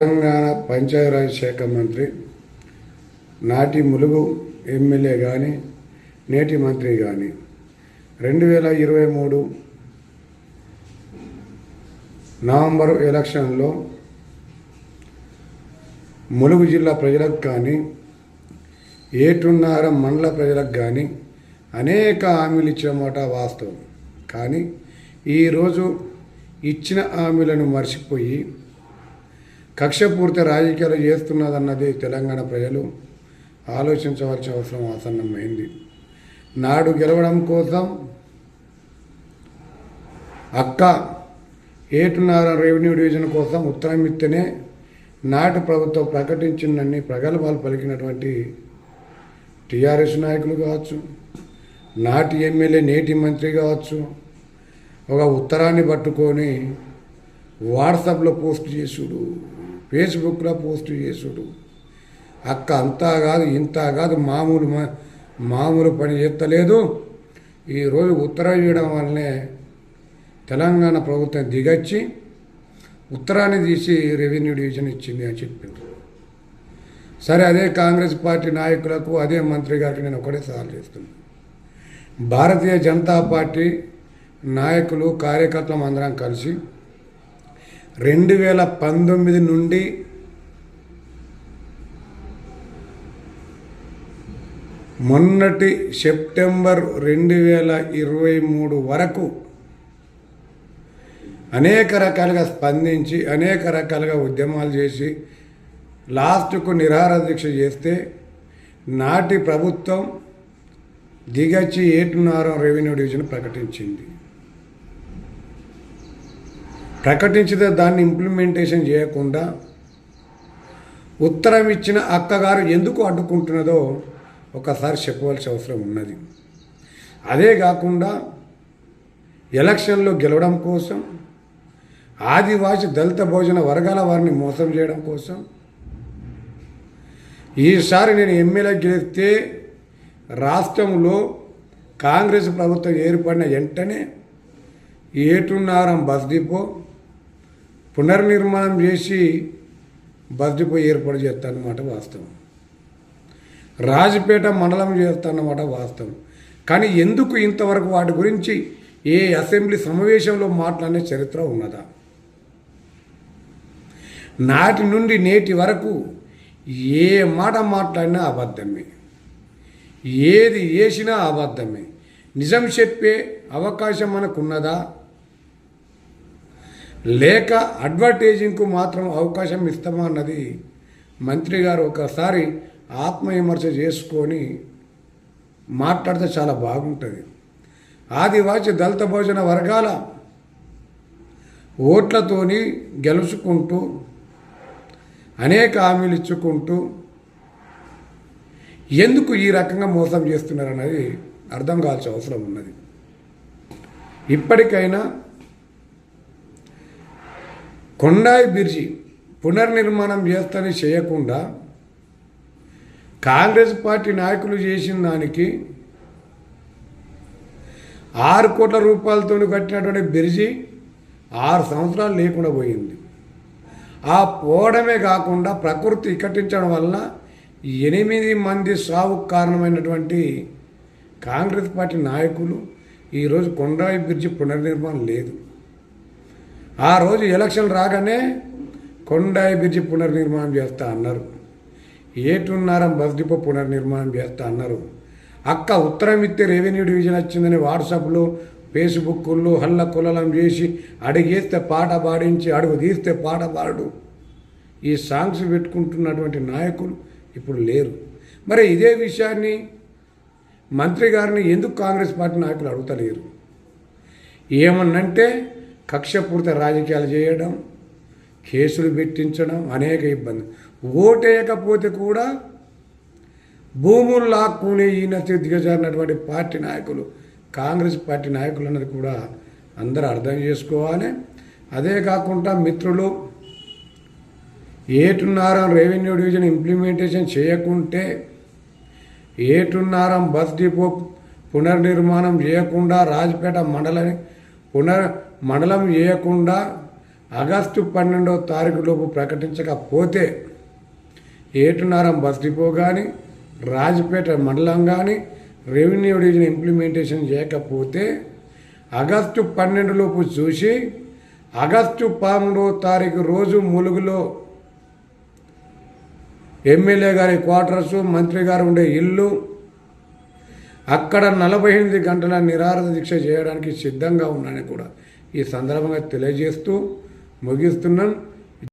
తెలంగాణ పంచాయతీరాజ్ శాఖ మంత్రి నాటి ములుగు ఎమ్మెల్యే కానీ నేటి మంత్రి కానీ రెండు వేల ఇరవై మూడు నవంబర్ ఎలక్షన్లో ములుగు జిల్లా ప్రజలకు కానీ ఏటున్నారం మండల ప్రజలకు కానీ అనేక హామీలు ఇచ్చిన మాట వాస్తవం. కానీ ఈరోజు ఇచ్చిన హామీలను మర్చిపోయి కక్షపూర్తి రాజకీయాలు చేస్తున్నదన్నది తెలంగాణ ప్రజలు ఆలోచించవలసిన అవసరం ఆసన్నమైంది. నాడు గెలవడం కోసం అక్క ఏటున్నర రెవెన్యూ డివిజన్ కోసం ఉత్తరం ఇస్తేనే నాటి ప్రభుత్వం ప్రకటించిందని ప్రగల్భాలు పలికినటువంటి టీఆర్ఎస్ నాయకులు కావచ్చు నాటి ఎమ్మెల్యే నేటి మంత్రి కావచ్చు ఒక ఉత్తరాన్ని పట్టుకొని వాట్సాప్లో పోస్ట్ చేసుడు ఫేస్బుక్లో పోస్ట్ చేసుడు. అక్క అంతా కాదు ఇంత కాదు మామూలు మా- మామూలు పని చేస్తలేదు. ఈరోజు ఉత్తరం ఇవ్వడం వల్లనే తెలంగాణ ప్రభుత్వం దిగచ్చి ఉత్తరాన్ని తీసి రెవెన్యూ డివిజన్ ఇచ్చింది అని చెప్పింది సరే అదే కాంగ్రెస్ పార్టీ నాయకులకు అదే మంత్రి గారికి నేను ఒకటే సవాల్ చేస్తున్నాను భారతీయ జనతా పార్టీ నాయకులు కార్యకర్తలం అందరం కలిసి రెండు వేల పంతొమ్మిది నుండి మొన్నటి సెప్టెంబర్ రెండు వేల ఇరవై మూడు వరకు అనేక రకాలుగా స్పందించి అనేక రకాలుగా ఉద్యమాలు చేసి లాస్ట్కు నిరాహార దీక్ష చేస్తే నాటి ప్రభుత్వం దిగచ్చి ఏటున్నారం రెవెన్యూ డివిజన్ ప్రకటించింది. ప్రకటించితే దాన్ని ఇంప్లిమెంటేషన్ చేయకుండా ఉత్తరం ఇచ్చిన అక్కగారు ఎందుకు అడ్డుకుంటున్నదో ఒకసారి చెప్పవలసిన అవసరం ఉన్నది. అదే కాకుండా ఎలక్షన్లో గెలవడం కోసం ఆదివాసి దళిత భోజన వర్గాల వారిని మోసం చేయడం కోసం ఈసారి నేను ఎమ్మెల్యే గెలిస్తే రాష్ట్రంలో కాంగ్రెస్ ప్రభుత్వం ఏర్పడిన వెంటనే ఏటున్నారం బస్ డిపో పునర్నిర్మాణం చేసి బస్ డిపో ఏర్పాటు చేస్తానమాట వాస్తవం. రాజపేట మండలం చేస్తానమాట వాస్తవం. కానీ ఎందుకు ఇంతవరకు వాటి గురించి ఏ అసెంబ్లీ సమావేశంలో మాట్లాడే చరిత్ర ఉన్నదా? నాటి నుండి నేటి వరకు ఏ మాట మాట్లాడినా అబద్ధమే. ఏది వేసినా అబద్ధమే. నిజం చెప్పే అవకాశం మనకున్నదా? లేక అడ్వర్టైజింగ్కు మాత్రం అవకాశం ఇస్తామా అన్నది మంత్రి గారు ఒకసారి ఆత్మవిమర్శ చేసుకొని మాట్లాడితే చాలా బాగుంటుంది. ఆదివాసి దళిత భోజన వర్గాల ఓట్లతోని గెలుచుకుంటూ అనేక హామీలు ఇచ్చుకుంటూ ఎందుకు ఈ రకంగా మోసం చేస్తున్నారనేది అర్థం కావాల్సిన అవసరం ఉన్నది. ఇప్పటికైనా కొండాయి బిర్జి పునర్నిర్మాణం చేస్తని చేయకుండా కాంగ్రెస్ పార్టీ నాయకులు చేసిన దానికి ఆరు కోట్ల రూపాయలతో కట్టినటువంటి బిర్జి ఆరు సంవత్సరాలు లేకుండా పోయింది. ఆ పోవడమే కాకుండా ప్రకృతి ఇకటించడం వలన ఎనిమిది మంది సావుకు కారణమైనటువంటి కాంగ్రెస్ పార్టీ నాయకులు ఈరోజు కొండాయి బ్రిడ్జి పునర్నిర్మాణం లేదు. ఆ రోజు ఎలక్షన్ రాగానే కొండాయి బ్రిడ్జి పునర్నిర్మాణం చేస్తా అన్నారు. ఏటున్నారం బస్ డిపో పునర్నిర్మాణం చేస్తా అన్నారు. అక్క ఉత్తరం ఇస్తే రెవెన్యూ డివిజన్ వచ్చిందని వాట్సాప్లో ఫేస్బుక్లో హల్ల కులలం చేసి అడిగేస్తే పాట పాడించి అడుగు తీస్తే పాట పాడు. ఈ సాంగ్స్ పెట్టుకుంటున్నటువంటి నాయకులు ఇప్పుడు లేరు. మరి ఇదే విషయాన్ని మంత్రి గారిని ఎందుకు కాంగ్రెస్ పార్టీ నాయకులు అడుగుతలేరు? ఏమన్నంటే కక్షపూరిత రాజకీయాలు చేయడం కేసులు పెట్టించడం అనేక ఇబ్బంది. ఓటేయకపోతే కూడా భూములు లాక్కునే ఈయన దిగజారినటువంటి పార్టీ నాయకులు కాంగ్రెస్ పార్టీ నాయకులన్నది కూడా అందరూ అర్థం చేసుకోవాలి. అదే కాకుండా మిత్రులు ఏటున్నారం రెవెన్యూ డివిజన్ ఇంప్లిమెంటేషన్ చేయకుంటే ఏటున్నారం బస్ డిపో పునర్నిర్మాణం చేయకుండా రాజపేట మండలం పునర్ మండలం చేయకుండా ఆగస్టు పన్నెండవ తారీఖు లోపు ప్రకటించకపోతే ఏటున్నారం బస్ డిపో కానీ రాజపేట మండలం కానీ రెవెన్యూ డివిజన్ ఇంప్లిమెంటేషన్ చేయకపోతే ఆగస్టు పన్నెండు లోపు చూసి ఆగస్టు పన్నెండవ తారీఖు రోజు ములుగులో ఎమ్మెల్యే గారి క్వార్టర్స్ మంత్రి గారు ఉండే ఇల్లు అక్కడ నలభై ఎనిమిది గంటల నిరాహార దీక్ష చేయడానికి సిద్ధంగా ఉన్నానని కూడా ఈ సందర్భంగా తెలియజేస్తూ ముగిస్తున్నాను.